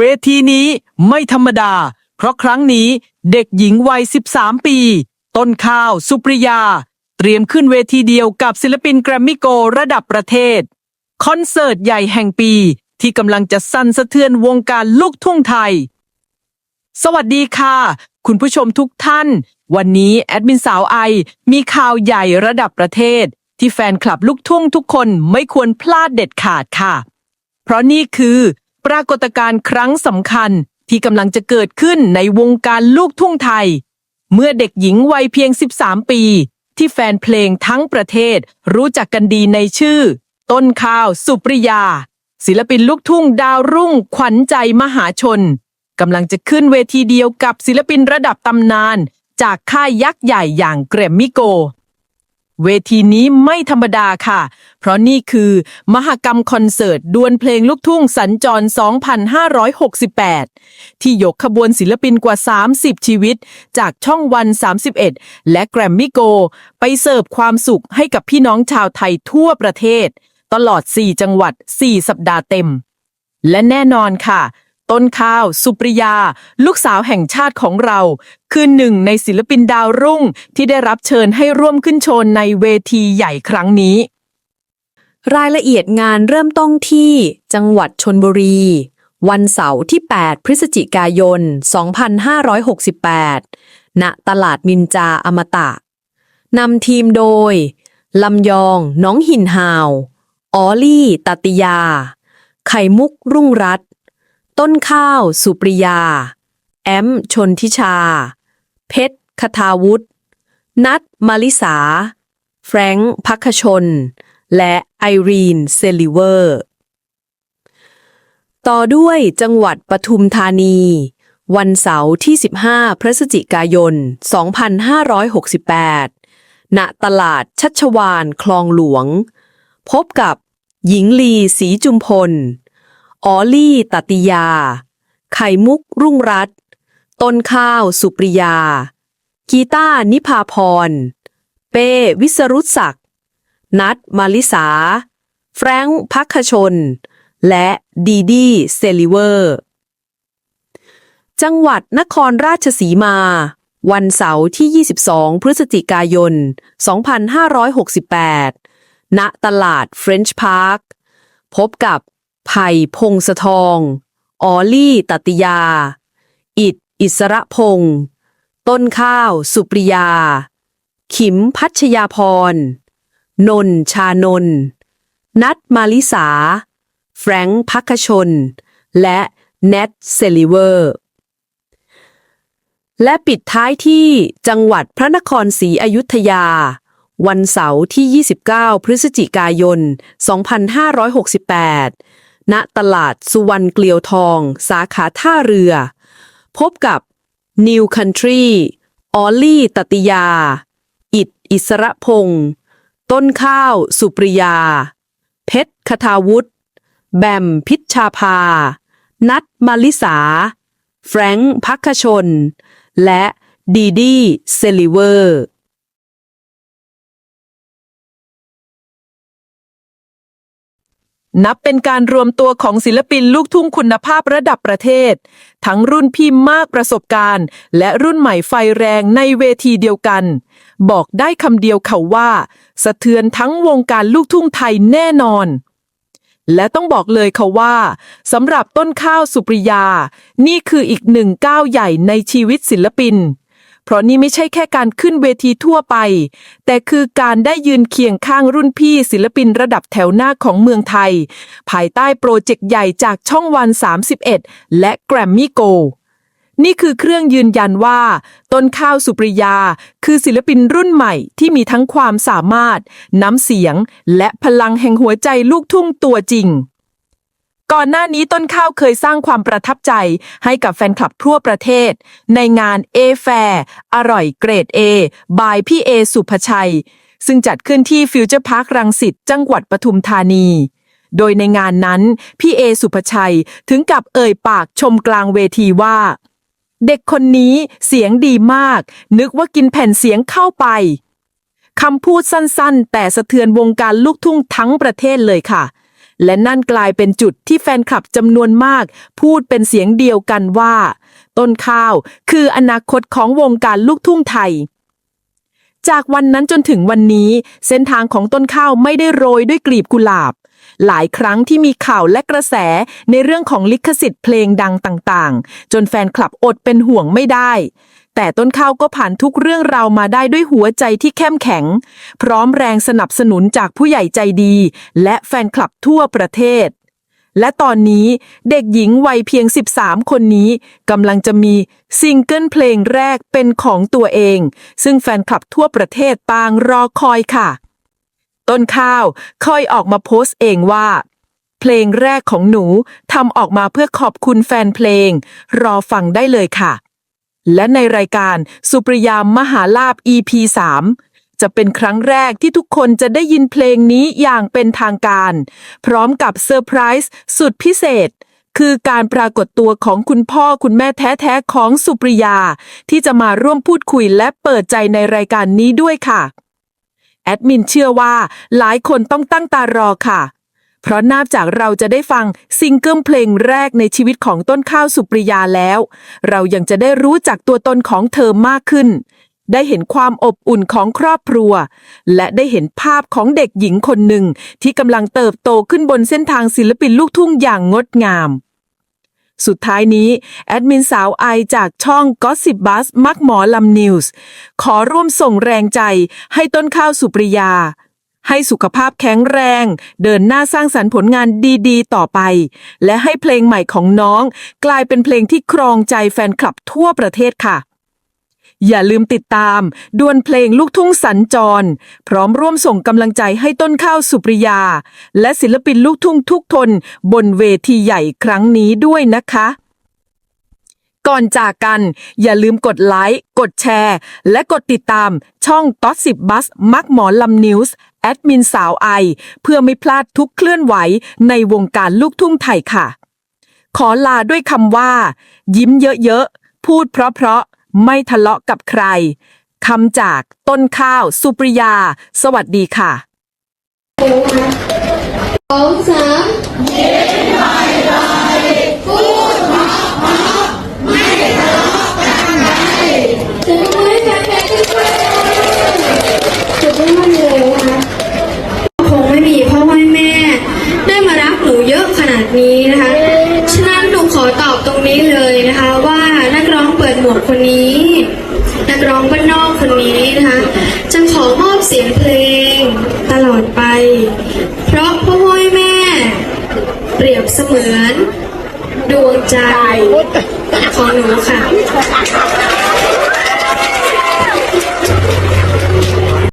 เวทีนี้ไม่ธรรมดา เพราะครั้งนี้เด็กหญิงวัย 13 ปี ต้นข้าวสุปริยา เตรียมขึ้นเวทีเดียวกับศิลปินแกรมมี่โกระดับประเทศ คอนเสิร์ตใหญ่แห่งปี ที่กำลังจะสั่นสะเทือนวงการลูกทุ่งไทย สวัสดีค่ะ คุณผู้ชมทุกท่าน วันนี้แอดมินสาวไอมีข่าวใหญ่ระดับประเทศ ที่แฟนคลับลูกทุ่งทุกคนไม่ควรพลาดเด็ดขาดค่ะ เพราะนี่คือ ปรากฏการณ์ครั้งสำคัญที่กำลังจะเกิดขึ้นในวงการลูกทุ่งไทย เมื่อเด็กหญิงวัยเพียง 13 ปี ที่แฟนเพลงทั้งประเทศรู้จักกันดีในชื่อ ต้นข้าวสุปริยา ศิลปินลูกทุ่งดาวรุ่งขวัญใจมหาชนกำลังจะขึ้นเวทีเดียวกับศิลปินระดับตำนาน จากค่ายยักษ์ใหญ่อย่างแกรมมี่โก เวทีนี้ไม่ธรรมดาค่ะ เพราะนี่คือ มหกรรมคอนเสิร์ตดวลเพลงลูกทุ่งสัญจร 2568 ที่ยกขบวนศิลปินกว่า 30 ชีวิต จากช่องวัน 31 และแกรมมี่โก ไปเสิร์ฟความสุขให้กับพี่น้องชาวไทยทั่วประเทศ ตลอด 4 จังหวัด 4 สัปดาห์เต็ม และแน่นอนค่ะ ต้นข้าว สุปริยา ลูกสาวแห่งชาติของเรา คือหนึ่งในศิลปินดาวรุ่งที่ได้รับเชิญให้ร่วมขึ้นโชว์ในเวทีใหญ่ครั้งนี้ รายละเอียดงานเริ่มต้นที่จังหวัดชนบุรี วันเสาร์ที่ 8 พฤศจิกายน 2568 ณ ตลาดนินจาอมตะนำทีมโดยลำยอง น้องหินฮาว ออลี่ ตติยา ไข่มุกรุ่งรัต ต้นข้าว สุปริยา แอม ชนทิชา เพชรคทาวุฒินัทมาลิสา แฟรงค์พักชน และไอรีน เซลิเวอร์ ต่อด้วยจังหวัดปทุมธานี วันเสาร์ที่ 15 พฤศจิกายน 2568 ณ ตลาดชัชวานคลองหลวง พบกับหญิงลีศรีจุมพล ออลี่ตติยา ไข่มุกรุ่งรัตต้นข้าวสุปริยา กีตานิพาพร เป้วิสรุตศักดิ์นัทมาลิสา แฟรงค์พักขชน และดีดีเซลิเวอร์ จังหวัดนครราชสีมา วันเสาร์ที่ 22 พฤศจิกายน 2568 ณ ตลาดเฟรนช์พาร์ค พบกับ ไผ่พงศทองออลี่ตติยา อิดอิสระพงศ์ต้นข้าว สุปริยา ขิมพัชยาพร นนชานนท์นัทมาลิสา แฟรงค์พักชน และเนทเซลิเวอร์ และปิดท้ายที่จังหวัดพระนครศรีอยุธยา วันเสาร์ที่ 29 พฤศจิกายน 2568 ณตลาดสุวรรณเกลียวทอง สาขาท่าเรือ พบกับ New Country ออลลี่ตติยา อิดอิสระพงศ์ต้นข้าว สุปริยา เพชรคทาวุฒิแบมพิชชาภา นัทมาลิสา แฟรงค์พักชน และดีดีเซลิเวอร์ นับเป็นการรวมตัวของศิลปินลูกทุ่งคุณภาพระดับประเทศ ทั้งรุ่นพี่มากประสบการณ์ และรุ่นใหม่ไฟแรงในเวทีเดียวกัน บอกได้คำเดียวเขาว่า สะเทือนทั้งวงการลูกทุ่งไทยแน่นอน และต้องบอกเลยค่ะว่าสำหรับต้นข้าวสุปริยา นี่คืออีกหนึ่งก้าวใหญ่ในชีวิตศิลปิน เพราะนี่ไม่ใช่แค่การขึ้นเวทีทั่วไป แต่คือการได้ยืนเคียงข้างรุ่นพี่ศิลปินระดับแถวหน้าของเมืองไทย ภายใต้โปรเจกต์ใหญ่จากช่องวัน 31 และแกรมมี่โกนี่คือเครื่องยืนยันว่า ต้นข้าวสุปริยา คือศิลปินรุ่นใหม่ที่มีทั้งความสามารถ น้ำเสียง และพลังแห่งหัวใจลูกทุ่งตัวจริง ก่อนหน้านี้ต้นข้าวเคยสร้างความประทับใจให้กับแฟนคลับทั่วประเทศ ในงาน A Fair อร่อยเกรด A บายพี่เอสุภชัย ซึ่งจัดขึ้นที่ฟิวเจอร์พาร์ครังสิตจังหวัดปทุมธานี โดยในงานนั้น พี่เอสุภชัยถึงกับเอ่ยปากชมกลางเวทีว่า เด็กคนนี้เสียงดีมาก นึกว่ากินแผ่นเสียงเข้าไปคำพูดสั้นๆ แต่สะเทือนวงการลูกทุ่งทั้งประเทศเลยค่ะ และนั่นกลายเป็นจุดที่แฟนคลับจำนวนมาก พูดเป็นเสียงเดียวกันว่า ต้นข้าวคืออนาคตของวงการลูกทุ่งไทย จากวันนั้นจนถึงวันนี้ เส้นทางของต้นข้าวไม่ได้โรยด้วยกลีบกุหลาบ หลายครั้งที่มีข่าวและกระแสในเรื่องของลิขสิทธิ์เพลงดังต่างๆ จนแฟนคลับอดเป็นห่วงไม่ได้ แต่ต้นข้าวก็ผ่านทุกเรื่องราวมาได้ด้วยหัวใจที่เข้มแข็ง พร้อมแรงสนับสนุนจากผู้ใหญ่ใจดี และแฟนคลับทั่วประเทศ และตอนนี้เด็กหญิงวัยเพียง 13 คนนี้กำลังจะมีซิงเกิลเพลงแรกเป็นของตัวเอง ซึ่งแฟนคลับทั่วประเทศต่างรอคอยค่ะ ต้นข้าวค่อยออกมาโพสต์เองว่าเพลงแรกของหนูทำออกมาเพื่อขอบคุณแฟนเพลง รอฟังได้เลยค่ะ และในรายการสุปริยามมหาลาบ EP 3จะเป็นครั้งแรกที่ทุกคนจะได้ยินเพลงนี้อย่างเป็นทางการ พร้อมกับเซอร์ไพรส์สุดพิเศษ คือการปรากฏตัวของคุณพ่อคุณแม่แท้ๆของสุปริยา ที่จะมาร่วมพูดคุยและเปิดใจในรายการนี้ด้วยค่ะ แอดมินเชื่อว่าหลายคนต้องตั้งตารอค่ะ เพราะนอกจากเราจะได้ฟังซิงเกิลเพลงแรกในชีวิตของต้นข้าวสุปริยาแล้ว เรายังจะได้รู้จักตัวตนของเธอมากขึ้น ได้เห็นความอบอุ่นของครอบครัว และได้เห็นภาพของเด็กหญิงคนหนึ่ง ที่กำลังเติบโตขึ้นบนเส้นทางศิลปินลูกทุ่งอย่างงดงาม สุดท้ายนี้ แอดมินสาวไอจากช่อง Gossip Buzz มักหมอลำนิวส์ขอร่วมส่งแรงใจให้ต้นข้าวสุปริยา ให้สุขภาพแข็งแรง เดินหน้าสร้างสรรค์ผลงานดีๆ ต่อไป และให้เพลงใหม่ของน้อง กลายเป็นเพลงที่ครองใจแฟนคลับทั่วประเทศค่ะ อย่าลืมติดตาม ดวลเพลงลูกทุ่งสัญจร พร้อมร่วมส่งกำลังใจให้ต้นข้าวสุปริยา และศิลปินลูกทุ่งทุกทน บนเวทีใหญ่ครั้งนี้ด้วยนะคะก่อนจากกัน อย่าลืมกดไลค์ กดแชร์ และกดติดตามช่องต๊อสิบบัสมักหมอลำนิวส์ แอดมินสาวไอ เพื่อไม่พลาดทุกเคลื่อนไหวในวงการลูกทุ่งไทยค่ะ ขอลาด้วยคำว่า ยิ้มเยอะๆ พูดเพราะๆ ไม่ทะเลาะกับใครคำจากต้นข้าวสุปริยา สวัสดีค่ะสองสามยิ้มไปไปพูดมาันนี้ นักร้องบ้านนอกคนนี้นะคะจะขอมอบเสียงเพลงตลอดไป เพราะพ่อแม่ เปรียบเสมือน ดวงใจของหนูค่ะ